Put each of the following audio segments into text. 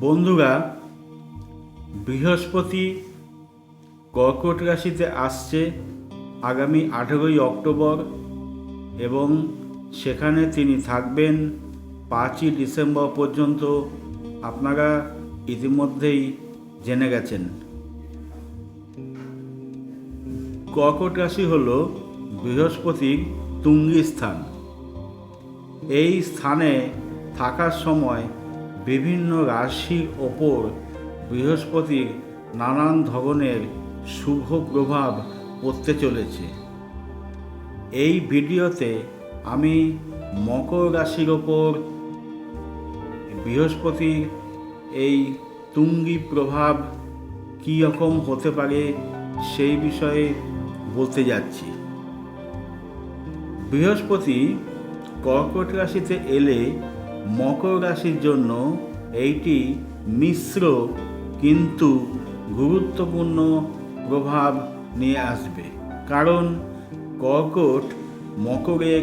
বন্ধুরা বৃহস্পতি কর্কট রাশিতে আসছে আগামী আঠেরোই অক্টোবর এবং সেখানে তিনি থাকবেন পাঁচই ডিসেম্বর পর্যন্ত। আপনারা ইতিমধ্যেই জেনে গেছেন। কর্কট রাশি হল বৃহস্পতির তুঙ্গি স্থান। এই স্থানে থাকার সময় বিভিন্ন রাশির ওপর বৃহস্পতির নানান ধরনের শুভ প্রভাব পড়তে চলেছে। এই ভিডিওতে আমি মকর রাশির ওপর বৃহস্পতির এই তুঙ্গি প্রভাব কী রকম হতে পারে সেই বিষয়ে বলতে যাচ্ছি। বৃহস্পতি কর্কট রাশিতে এলে মকর রাশির জন্য এইটি মিশ্র কিন্তু গুরুত্বপূর্ণ প্রভাব নিয়ে আসবে। কারণ কর্কট মকরের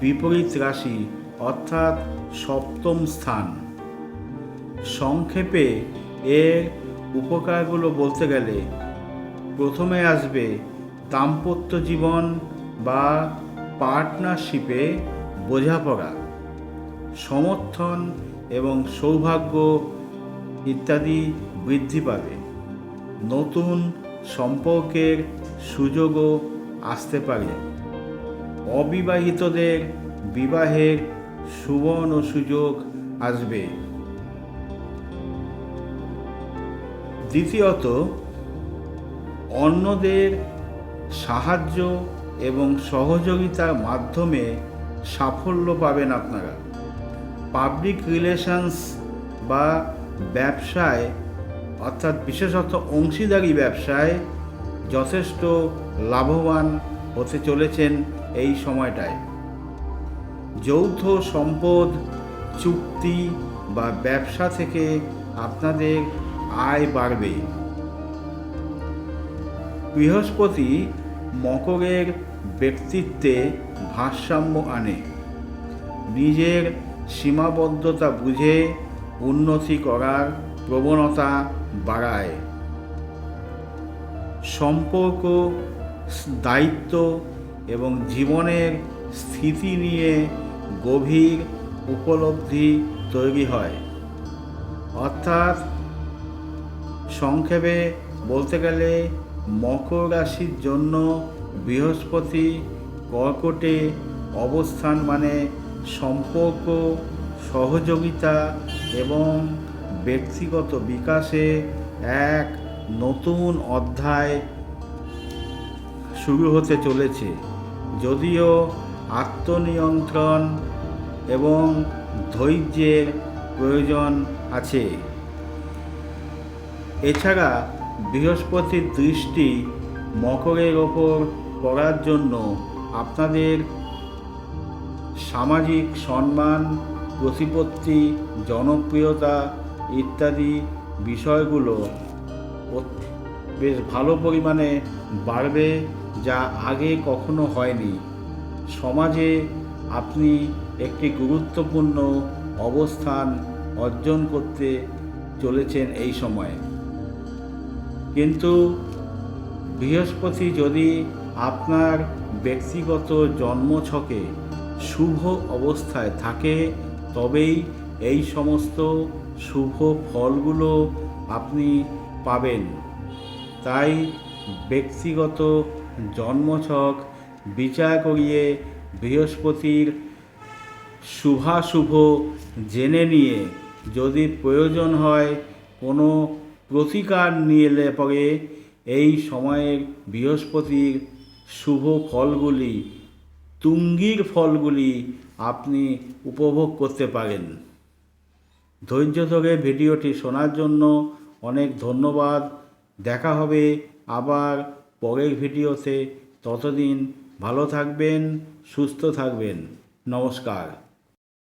বিপরীত রাশি অর্থাৎ সপ্তম স্থান। সংক্ষেপে এর উপকারগুলো বলতে গেলে, প্রথমে আসবে দাম্পত্য জীবন বা পার্টনারশিপে বোঝাপড়া। সমর্থন এবং সৌভাগ্য ইত্যাদি বৃদ্ধি পাবে। নতুন সম্পর্কের সুযোগও আসতে পারে। অবিবাহিতদের বিবাহের সুবর্ণ সুযোগ আসবে। দ্বিতীয়ত, অন্যদের সাহায্য এবং সহযোগিতার মাধ্যমে সাফল্য পাবেন আপনারা। পাবলিক রিলেশনস বা ব্যবসায়, অর্থাৎ বিশেষত অংশীদারি ব্যবসায় যথেষ্ট লাভবান হতে চলেছেন এই সময়টায়। যৌথ সম্পদ, চুক্তি বা ব্যবসা থেকে আপনাদের আয় বাড়বে। বৃহস্পতি মকরের ব্যক্তিত্বে ভারসাম্য আনে। নিজের সীমাবদ্ধতা বুঝে উন্নতি করার প্রবণতা বাড়ায়। সম্পর্ক, দায়িত্ব এবং জীবনের স্থিতি নিয়ে গভীর উপলব্ধি তৈরি হয়। অর্থাৎ সংক্ষেপে বলতে গেলে, মকর রাশির জন্য বৃহস্পতি কর্কটে অবস্থান মানে সম্পর্ক, সহযোগিতা এবং ব্যক্তিগত বিকাশে এক নতুন অধ্যায় শুরু হতে চলেছে। যদিও আত্মনিয়ন্ত্রণ এবং ধৈর্যের প্রয়োজন আছে। এছাড়া বৃহস্পতির দৃষ্টি মকরের ওপর পড়ার জন্য আপনাদের সামাজিক সম্মান, প্রতিপত্তি, জনপ্রিয়তা ইত্যাদি বিষয়গুলো বেশ ভালো পরিমাণে বাড়বে যা আগে কখনো হয়নি। সমাজে আপনি একটি গুরুত্বপূর্ণ অবস্থান অর্জন করতে চলেছেন এই সময়ে। কিন্তু বৃহস্পতি যদি আপনার ব্যক্তিগত জন্মছকে শুভ অবস্থায় থাকে, তবেই এই সমস্ত শুভ ফলগুলো আপনি পাবেন। তাই ব্যক্তিগত জন্মছক বিচার করিয়ে বৃহস্পতির শুভাশুভ জেনে নিয়ে যদি প্রয়োজন হয় কোনো প্রতিকার নিলে পরে এই সময়ের বৃহস্পতির শুভ ফলগুলি তুঙ্গির ফলগুলি আপনি উপভোগ করতে পারেন। ধৈর্য ধরে ভিডিওটি শোনার জন্য অনেক ধন্যবাদ। দেখা হবে আবার পরের ভিডিওতে। ততদিন ভালো থাকবেন, সুস্থ থাকবেন। নমস্কার।